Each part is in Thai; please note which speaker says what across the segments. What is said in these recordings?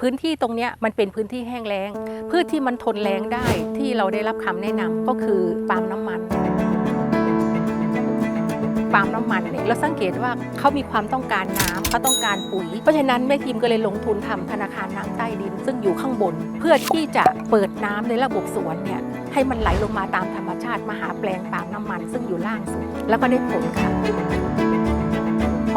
Speaker 1: พื้นที่ตรงเนี้ยมันเป็นพื้นที่แห้งแล้งพืชที่มันทนแล้งได้ที่เราได้รับคำแนะนำก็คือปาล์มน้ำมันปาล์มน้ำมันเนี่ยเราสังเกตว่าเขามีความต้องการน้ำเขาต้องการปุ๋ย เพราะฉะนั้นแม่ทีมก็เลยลงทุนทำธนาคารน้ำใต้ดิน ซึ่งอยู่ข้างบน เพื่อที่จะเปิดน้ำในระบบสวนเนี่ยให้มันไหลลงมาตามธรรมชาติมาหาแปลงปาล์มน้ำมัน ซึ่งอยู่ล่างสุดแล้วก็ได้ผลค่ะ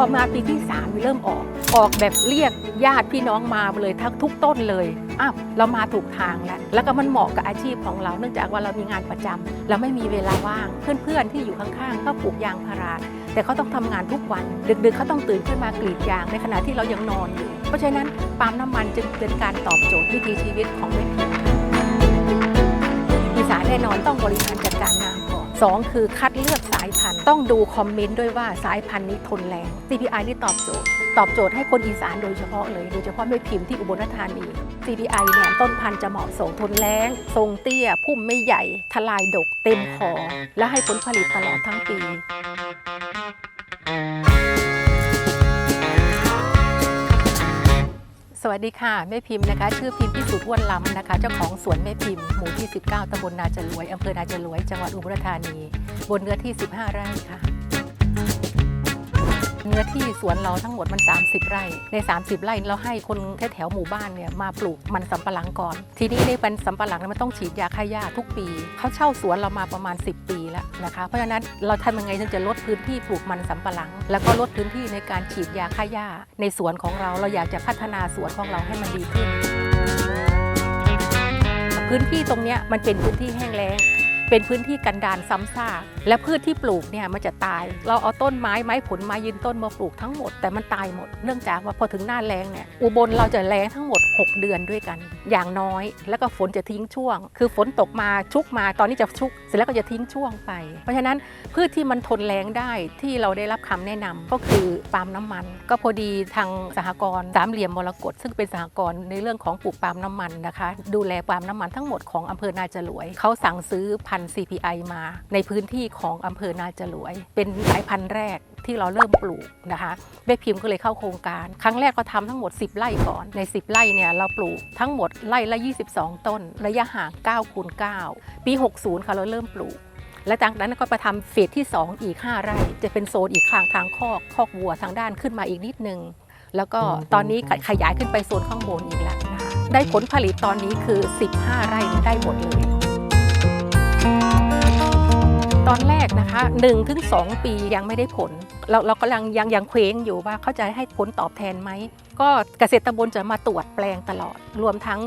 Speaker 1: พอมาปีที่3มีเริ่มออก ออกแบบเรียกญาติพี่น้องมาเลยทั้งทุกต้นเลยอ้าวเรามาถูกทางแล้ว แล้วก็มันเหมาะกับอาชีพของเรา เนื่องจากว่าเรามีงานประจำเราไม่มีเวลาว่าง เพื่อนๆที่อยู่ข้างๆก็ปลูกยางพารา แต่เขาต้องทำงานทุกวัน ดึกๆเขาต้องตื่นขึ้นมากรีดยางในขณะที่เรายังนอนอยู่ เพราะฉะนั้นปาล์มน้ำมันจึงเป็นการตอบโจทย์วิถีชีวิตของแม่พิมค่ะอีสานแน่นอนต้องบริหารจัดการน้ำ ก่อนสองคือคัดเลือกสายพันธุ์ ต้องดูคอมเมนต์ด้วยว่าสายพันธุ์นี้ทนแรง CPI นี่ตอบโจทย์ ตอบโจทย์ให้คนอีสานโดยเฉพาะเลย โดยเฉพาะแม่พิมพ์ที่อุบลราชธานี CPI เนี่ยต้นพันธุ์จะเหมาะสมทนแรงทรงเตี้ย พุ่มไม่ใหญ่ ทลายดกเต็มคอและให้ผลผลิตตลอดทั้งปี สวัสดีค่ะแม่พิมพ์นะคะ ชื่อพิมพ์พิสุทธิ์อ้วนล้ำนะคะ เจ้าของสวนแม่พิมพ์หมู่ที่ 19ตำบลนาจรวยอำเภอนาจรวย จังหวัดอุบลราชธานี บนเนื้อที่ 15 ไร่ค่ะ เนื้อที่สวนเราทั้งหมดมัน 30 ไร่ ใน 30 ไร่เราให้คนแถวๆหมู่บ้านเนี่ยมาปลูกมันสำปะหลังก่อน ทีนี้ในมันสำปะหลังมันต้องฉีดยาฆ่าหญ้าทุกปี เขาเช่าสวนเรามาประมาณ 10 ปีแล้วนะคะเพราะฉะนั้นเราทำยังไงถึงจะลดพื้นที่ปลูกมันสำปะหลัง แล้วก็ลดพื้นที่ในการฉีดยาฆ่าหญ้าในสวนของเราเราอยากจะพัฒนาสวนของเราให้มันดีขึ้น พื้นที่ตรงนี้มันเป็นพื้นที่แห้งแล้ง เป็นพื้นที่กันดารซ้ำซากและพืชที่ปลูกเนี่ยมันจะตาย เราเอาต้นไม้ไม้ผลไม้ยืนต้นมาปลูกทั้งหมดแต่มันตายหมดเนื่องจากว่าพอถึงหน้าแล้งเนี่ยอุบลเราจะแล้งทั้งหมด 6 เดือนด้วยกัน อย่างน้อย แล้วก็ฝนจะทิ้งช่วง คือฝนตกมาชุกมาตอนนี้จะชุก เสร็จแล้วก็จะทิ้งช่วงไป เพราะฉะนั้นพืชที่มันทนแล้งได้ที่เราได้รับคำแนะนำก็คือปาล์มน้ำมัน ก็พอดีทางสหกรณ์สามเหลี่ยมมรกตซึ่งเป็นสหกรณ์ในเรื่องของปลูกปาล์มน้ำมันนะคะ ดูแลปาล์มน้ำมันทั้งหมดของอำเภอนาจรวยเขาสั่งซื้อพันธุ์ CPI มา ในพื้นที่ของอำเภอนาจรวย เป็นสายพันธุ์แรก ที่เราเริ่มปลูกนะคะแม่พิมพ์ก็เลยเข้าโครงการ ครั้งแรกก็ทำทั้งหมด 10 ไร่ก่อนใน 10 ไร่เนี่ยเราปลูกทั้งหมดไร่ละ 22 ต้น ระยะห่าง9คูณ9ปี 60 ค่ะเราเริ่มปลูก และจากนั้นก็ไปทำเฟสที่ 2 อีก 5 ไร่ จะเป็นโซนอีกข้างทางคอกคอกวัวทางด้านขึ้นมาอีกนิดนึง แล้วก็ตอนนี้ขยายขึ้นไปโซนข้างบนอีกแล้วนะคะได้ผลผลิตตอนนี้คือ 15 ไร่ได้หมดเลย ตอนแรกนะคะ1ถึง2ปียังไม่ได้ผล เราเรากำลังยังยังเคว้งอยู่ว่าเขาจะให้ผลตอบแทนไหม ก็เกษตรตำบลจะมาตรวจแปลงตลอด รวมทั้ง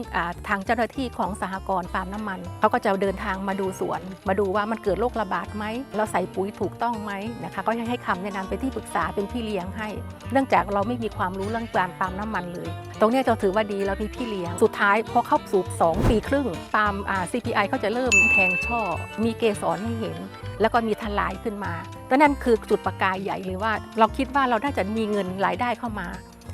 Speaker 1: ทางเจ้าหน้าที่ของสหกรณ์ปาล์มน้ำมัน เขาก็จะเดินทางมาดูสวน มาดูว่ามันเกิดโรคระบาดไหม เราใส่ปุ๋ยถูกต้องไหมนะคะก็ให้คำแนะนำเป็นที่ปรึกษาเป็นพี่เลี้ยงให้ เนื่องจากเราไม่มีความรู้เรื่องการปาล์มน้ำมันเลย ตรงนี้เราถือว่าดีเรามีพี่เลี้ยง สุดท้ายพอเข้าสู่2ปีครึ่งปาล์ม CPI เขาจะเริ่มแทงช่อ มีเกสรให้เห็น แล้วก็มีทลายขึ้นมา ก็นั่นคือจุดประกายใหญ่เลยว่า เราคิดว่าเราน่าจะมีเงินรายได้เข้ามา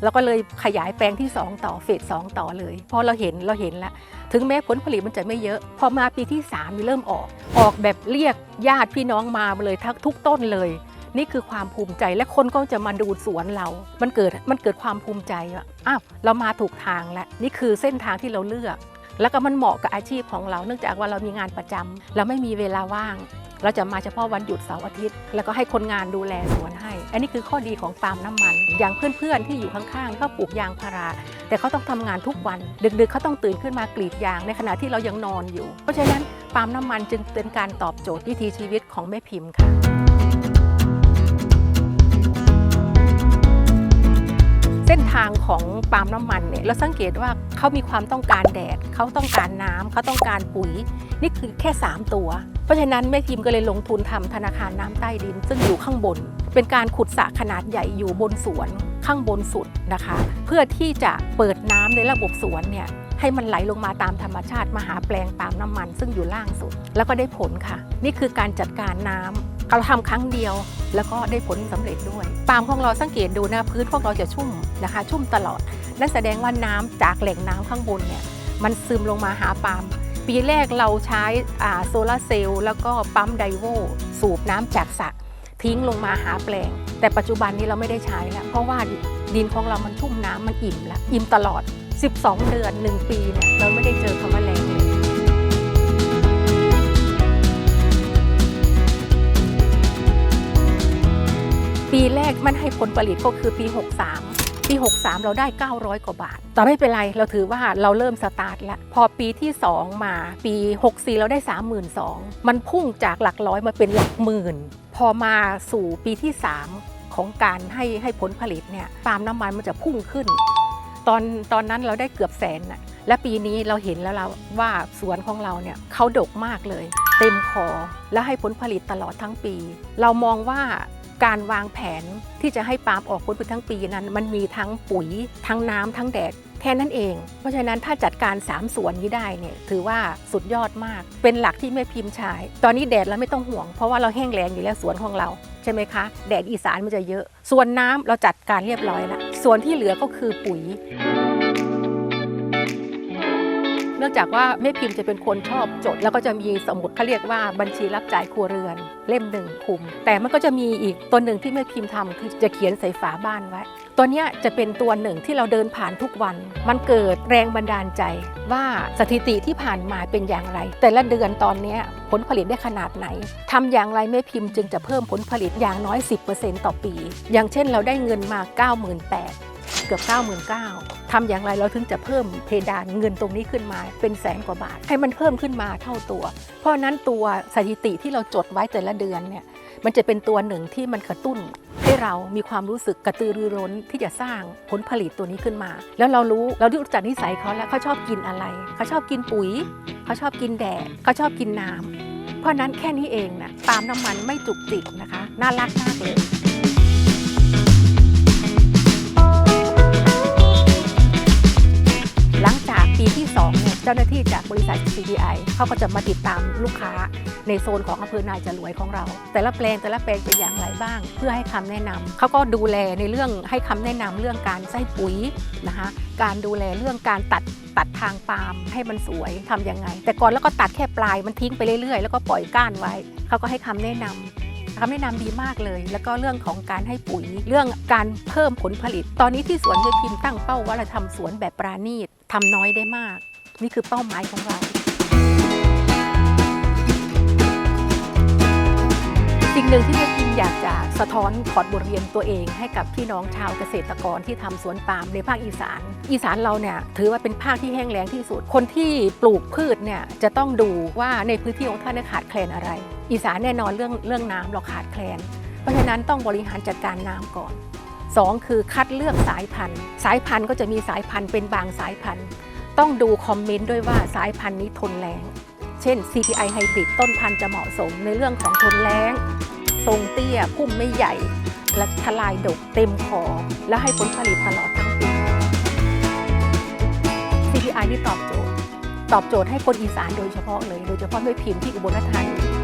Speaker 1: เราก็เลยขยายแปลงที่ 2 ต่อเฟส2ต่อเลยพอเราเห็นเราเห็นแล้ว ถึงแม้ผลผลิตมันจะไม่เยอะ พอมาปีที่3มีเริ่มออก ออกแบบเรียกญาติพี่น้องมาเลยทั้งทุกต้นเลย นี่คือความภูมิใจและคนก็จะมาดูสวนเรา มันเกิดมันเกิดความภูมิใจว่าอ้าวเรามาถูกทางแล้วนี่คือเส้นทางที่เราเลือก แล้วก็มันเหมาะกับอาชีพของเรา เนื่องจากว่าเรามีงานประจำเราไม่มีเวลาว่าง เราจะมาเฉพาะวันหยุดเสาร์อาทิตย์ แล้วก็ให้คนงานดูแลสวนให้ อันนี้คือข้อดีของปาล์มน้ำมัน อย่างเพื่อนๆที่อยู่ข้างๆเขาปลูกยางพารา แต่เขาต้องทำงานทุกวัน ดึกๆเขาต้องตื่นขึ้นมากรีดยางในขณะที่เรายังนอนอยู่ เพราะฉะนั้นปาล์มน้ำมันจึงเป็นการตอบโจทย์วิถีชีวิตของแม่พิมพ์ค่ะ เส้นทางของปาล์มน้ำมันเนี่ยเราสังเกตว่าเขามีความต้องการแดดเขาต้องการน้ำเขาต้องการปุ๋ย นี่คือแค่ 3 ตัว เพราะฉะนั้นแม่พิมก็เลยลงทุนทำธนาคารน้ำใต้ดิน ซึ่งอยู่ข้างบน เป็นการขุดสระขนาดใหญ่อยู่บนสวนข้างบนสุดนะคะ เพื่อที่จะเปิดน้ำในระบบสวนเนี่ยให้มันไหลลงมาตามธรรมชาติมาหาแปลงปาล์มน้ำมัน ซึ่งอยู่ล่างสุด แล้วก็ได้ผลค่ะ นี่คือการจัดการน้ำ เราทำครั้งเดียวแล้วก็ได้ผลสำเร็จด้วย ปาล์มของเราสังเกตดูนะพื้นพวกเราจะชุ่มนะคะ ชุ่มตลอด นั่นแสดงว่าน้ำจากแหล่งน้ำข้างบนเนี่ยมันซึมลงมาหาปาล์มปีแรกเราใช้โซลาร์เซลล์แล้วก็ปั๊มไดโวสูบน้ำจากสระทิ้งลงมาหาแปลง แต่ปัจจุบันนี้เราไม่ได้ใช้แล้ว เพราะว่าดินของเรามันชุ่มน้ำมันอิ่มแล้วอิ่มตลอด 12 เดือน 1 ปีเนี่ยเราไม่ได้เจอคำว่าแรง ปีแรกมันให้ผลผลิตก็คือปี 63 ปี 63 เราได้ 900 กว่าบาท แต่ไม่เป็นไรเราถือว่าเราเริ่มสตาร์ทแล้วพอปีที่ 2 มาปี 64 เราได้ 32,000 มันพุ่งจากหลักร้อยมาเป็นหลักหมื่น พอมาสู่ปีที่ 3 ของการให้ให้ผลผลิตเนี่ยปาล์มน้ำมันมันจะพุ่งขึ้น ตอนตอนนั้นเราได้เกือบแสนน่ะและปีนี้เราเห็นแล้วเราว่าสวนของเราเนี่ยเขาดกมากเลย เต็มคอและให้ผลผลิตตลอดทั้งปี เรามองว่า การวางแผนที่จะให้ปาล์มออกผลผลิตทั้งปีนั้น มันมีทั้งปุ๋ย ทั้งน้ำทั้งแดดแค่นั้นเอง เพราะฉะนั้นถ้าจัดการ 3 ส่วนนี้ได้เนี่ยถือว่าสุดยอดมาก เป็นหลักที่แม่พิมพ์ใช้ตอนนี้แดดเราไม่ต้องห่วง เพราะว่าเราแห้งแล้งอยู่แล้วสวนของเราใช่ไหมคะ แดดอีสานมันจะเยอะ ส่วนน้ำเราจัดการเรียบร้อยแล้วส่วนที่เหลือก็คือปุ๋ย นื่องจากว่าแม่พิมพ์จะเป็นคนชอบจด แล้วก็จะมีสมุดเขาเรียกว่าบัญชีรับจ่ายครัวเรือน เล่มหนึ่งคุม แต่มันก็จะมีอีกตัวหนึ่งที่แม่พิมพ์ทำคือจะเขียนใส่ฝาบ้านไว้ ตัวเนี้ยจะเป็นตัวหนึ่งที่เราเดินผ่านทุกวัน มันเกิดแรงบันดาลใจว่าสถิติที่ผ่านมาเป็นอย่างไร แต่ละเดือนตอนนี้ผลผลิตได้ขนาดไหนทำอย่างไรแม่พิมพ์จึงจะเพิ่มผลผลิตอย่างน้อย 10%ต่อปี อย่างเช่นเราได้เงินมา 98,000เกือบ 99,000 ทำอย่างไรเราถึงจะเพิ่มเพดานเงินตรงนี้ขึ้นมาเป็นแสนกว่าบาท ให้มันเพิ่มขึ้นมาเท่าตัว เพราะนั้นตัวสถิติที่เราจดไว้แต่ละเดือนเนี่ยมันจะเป็นตัวหนึ่งที่มันกระตุ้น ให้เรามีความรู้สึกกระตือรือร้นที่จะสร้างผลผลิตตัวนี้ขึ้นมา แล้วเรารู้เรารู้จักนิสัยเขาแล้วเขาชอบกินอะไรเขาชอบกินปุ๋ยเขาชอบกินแดดเขาชอบกินน้ำเพราะฉะนั้นแค่นี้เองนะปาล์มน้ำมันไม่จุกจิกนะคะ น่ารักมากเลย ปีที่2เนี่ยเจ้าหน้าที่จากบริษัท CDI เขาก็จะมาติดตามลูกค้าในโซนของอำเภอนายจรวยของเรา แต่ละแปลงแต่ละแปลงเป็นอย่างไรบ้าง เพื่อให้คำแนะนำเขาก็ดูแลในเรื่องให้คำแนะนำเรื่องการใส่ปุ๋ยนะคะการดูแลเรื่องการตัดตัดทางปาล์มให้มันสวยทำยังไง แต่ก่อนแล้วก็ตัดแค่ปลายมันทิ้งไปเรื่อยๆ แล้วก็ปล่อยก้านไว้เขาก็ให้คำแนะนำ คำแนะนำดีมากเลย แล้วก็เรื่องของการให้ปุ๋ย เรื่องการเพิ่มผลผลิต ตอนนี้ที่สวนยายพิมพ์ตั้งเป้าว่าเราทำสวนแบบปราณีตทำน้อยได้มาก นี่คือเป้าหมายของเรา นึ่งที่แม่พิมอยากจะสะท้อนถอดบทเรียนตัวเอง ให้กับพี่น้องชาวเกษตรกรที่ทำสวนปาล์มในภาคอีสาน อีสานเราเนี่ยถือว่าเป็นภาคที่แห้งแล้งที่สุด คนที่ปลูกพืชเนี่ยจะต้องดูว่าในพื้นที่ของท่านขาดแคลนอะไร อีสานแน่นอนเรื่องเรื่องน้ำเราขาดแคลน เพราะฉะนั้นต้องบริหารจัดการน้ำก่อน 2 คือคัดเลือกสายพันธุ์ สายพันธุ์ก็จะมีสายพันธุ์เป็นบางสายพันธุ์ ต้องดูคอมเมนต์ด้วยว่าสายพันธุ์นี้ทนแรงเช่น CPI Hybrid ต้นพันธุ์จะเหมาะสมในเรื่องของทนแรง ทรงเตี้ย พุ่มไม่ใหญ่ และทลายดกเต็มคอและให้ผลผลิตตลอดทั้งปี CPI นี่ตอบโจทย์ ตอบโจทย์ให้คนอีสานโดยเฉพาะเลย โดยเฉพาะด้วยพิมพ์ที่อุบลราชธานี